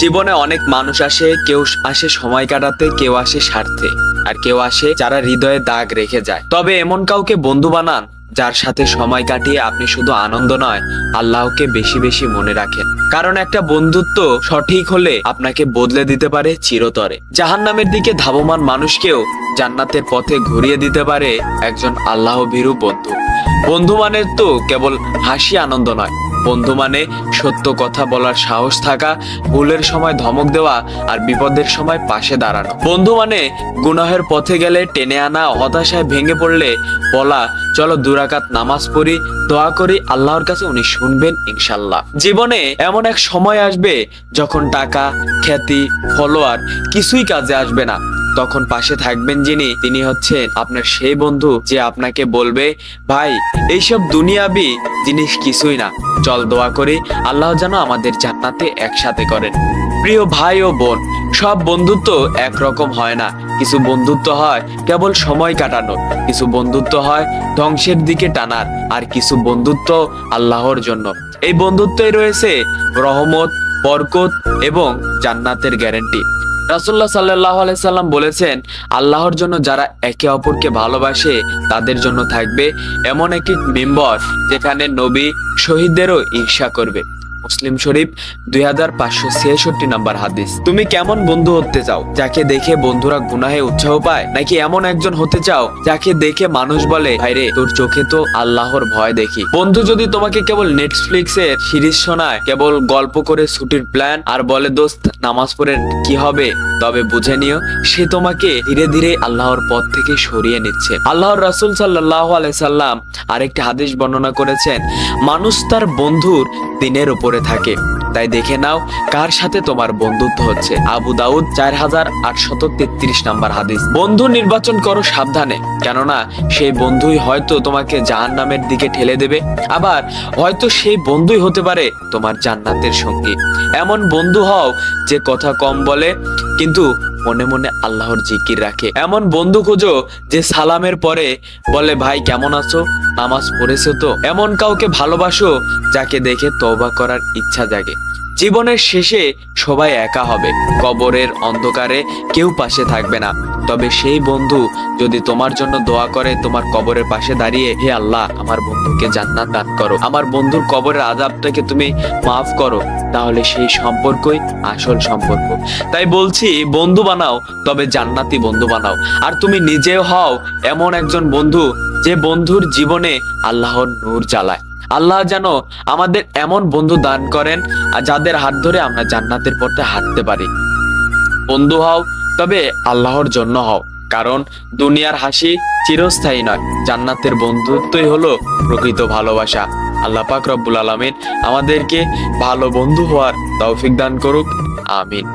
জীবনে অনেক মানুষ আসে, কেউ আসে সময় কাটাতে, কেউ আসে স্বার্থে আর কেউ আসে যারা হৃদয়ে দাগ রেখে যায়। তবে এমন কাউকে বন্ধু বানান, যার সাথে সময় কাটিয়ে আপনি শুধু আনন্দ নয়, আল্লাহকে বেশি বেশি মনে রাখেন। কারণ একটা বন্ধুত্ব সঠিক হলে আপনাকে বদলে দিতে পারে চিরতরে। জাহান্নামের দিকে ধাবমান মানুষকেও জান্নাতের পথে ঘুরিয়ে দিতে পারে একজন আল্লাহ ভীরু বন্ধু। বন্ধু মানে তো কেবল হাসি আনন্দ নয় বন্ধু মানে সত্য কথা বলার সাহস থাকা, ভুলের সময় ধমক দেওয়া আর বিপদের সময় পাশে দাঁড়ানো। বন্ধু মানে গুনাহের পথে গেলে টেনে আনা, হতাশায় ভেঙে পড়লে বলা, চলো দুরাকাত নামাজ পড়ি, দোয়া করি, আল্লাহর কাছে উনি শুনবেন ইনশাল্লাহ। জীবনে এমন এক সময় আসবে যখন টাকা, খ্যাতি, ফলোয়ার কিছুই কাজে আসবে না। তখন পাশে থাকবেন যিনি, তিনি হচ্ছেন আপনার সেই বন্ধু যে আপনাকে বলবে, ভাই, এইসব দুনিয়াবি জিনিস কিছুই না। চল দোয়া করি, আল্লাহ যেন আমাদের জান্নাতে একসাথে করেন। প্রিয় ভাই ও বোন, সব বন্ধুত্ব একরকম হয় না। কিছু বন্ধুত্ব হয় কেবল সময় কাটানোর, কিছু বন্ধুত্ব হয় ধ্বংসের দিকে টানার, আর কিছু বন্ধুত্ব আল্লাহর জন্য। এই বন্ধুত্বই রয়েছে রহমত, বরকত এবং জান্নাতের গ্যারান্টি। রাসুল্লাহ সাল্লাহ আলাইসাল্লাম বলেছেন, আল্লাহর জন্য যারা একে অপরকে ভালোবাসে, তাদের জন্য থাকবে এমন একটি মেম্বর যেখানে নবী শহীদদেরও ঈর্ষা করবে। মুসলিম শরীফ দুই হাজার পাঁচশো ছিয়াষট্টি নাম্বার হাদিস। তুমি কেমন বন্ধু হতে চাও, যাকে দেখে বন্ধুরা গুনাহে উৎসাহ পায়, নাকি এমন একজন হতে চাও, যাকে দেখে মানুষ বলে, ভাইরে, তোর চোখে তো আল্লাহর ভয় দেখি। বন্ধু যদি তোমাকে কেবল নেটফ্লিক্স এর সিরিজ শোনায়, কেবল গল্প করে ছুটির প্ল্যান, আর বলে, দোস্ত, নামাজ পড়ে কি হবে? তবে বুঝে নিও, সে তোমাকে ধীরে ধীরে আল্লাহর পথ থেকে সরিয়ে নিচ্ছে। আল্লাহর রাসুল সাল্লাহ আলাইসাল্লাম আরেকটি হাদিস বর্ণনা করেছেন, মানুষ তার বন্ধুর দিনের উপরে থাকে। তাই দেখে নাও, কার সাথে তোমার বন্ধুত্ব হচ্ছে। আবু দাউদ চার হাজার আটশত তেত্রিশ নাম্বার হাদিস। বন্ধু নির্বাচন করো সাবধানে, কেননা সেই বন্ধুই হয়তো তোমাকে জাহান নামের দিকে ঠেলে দেবে। আবার হয়তো সেই বন্ধুই হতে পারে তোমার জান্নাতের সঙ্গী। এমন বন্ধু হও যে কথা কম বলে, কিন্তু মনে মনে আল্লাহর জিকির রাখে। এমন বন্ধু খোঁজো যে সালামের পরে বলে, ভাই, কেমন আছো? নামাজ পড়েছো তো? এমন কাউকে ভালোবাসো যাকে দেখে তওবা করার ইচ্ছা জাগে। জীবনের শেষে সবাই একা হবে। কবরের অন্ধকারে কেউ পাশে থাকবে না। তবে সেই বন্ধু যদি তোমার জন্য দোয়া করে, তোমার কবরের পাশে দাঁড়িয়ে, হে আল্লাহ, আমার বন্ধুকে জান্নাত দান করো। আমার বন্ধুর কবরের আজাবটাকে তুমি মাফ করো, তাহলে সেই সম্পর্কই আসল সম্পর্ক। তাই বলছি, বন্ধু বানাও, তবে জান্নাতি বন্ধু বানাও। আর তুমি নিজেও হও এমন একজন বন্ধু, যে বন্ধুর জীবনে আল্লাহর নূর জ্বালায়। আল্লাহ যেন আমাদের এমন বন্ধু দান করেন, আর যাদের হাত ধরে আমরা জান্নাতের পথে হাঁটতে পারি। বন্ধু হও, তবে আল্লাহর জন্য হও, কারণ দুনিয়ার হাসি চিরস্থায়ী নয়। জান্নাতের বন্ধুত্বই হলো প্রকৃত ভালোবাসা। আল্লাহ পাক রব্বুল আলমিন আমাদেরকে ভালো বন্ধু হওয়ার তৌফিক দান করুক। আমিন।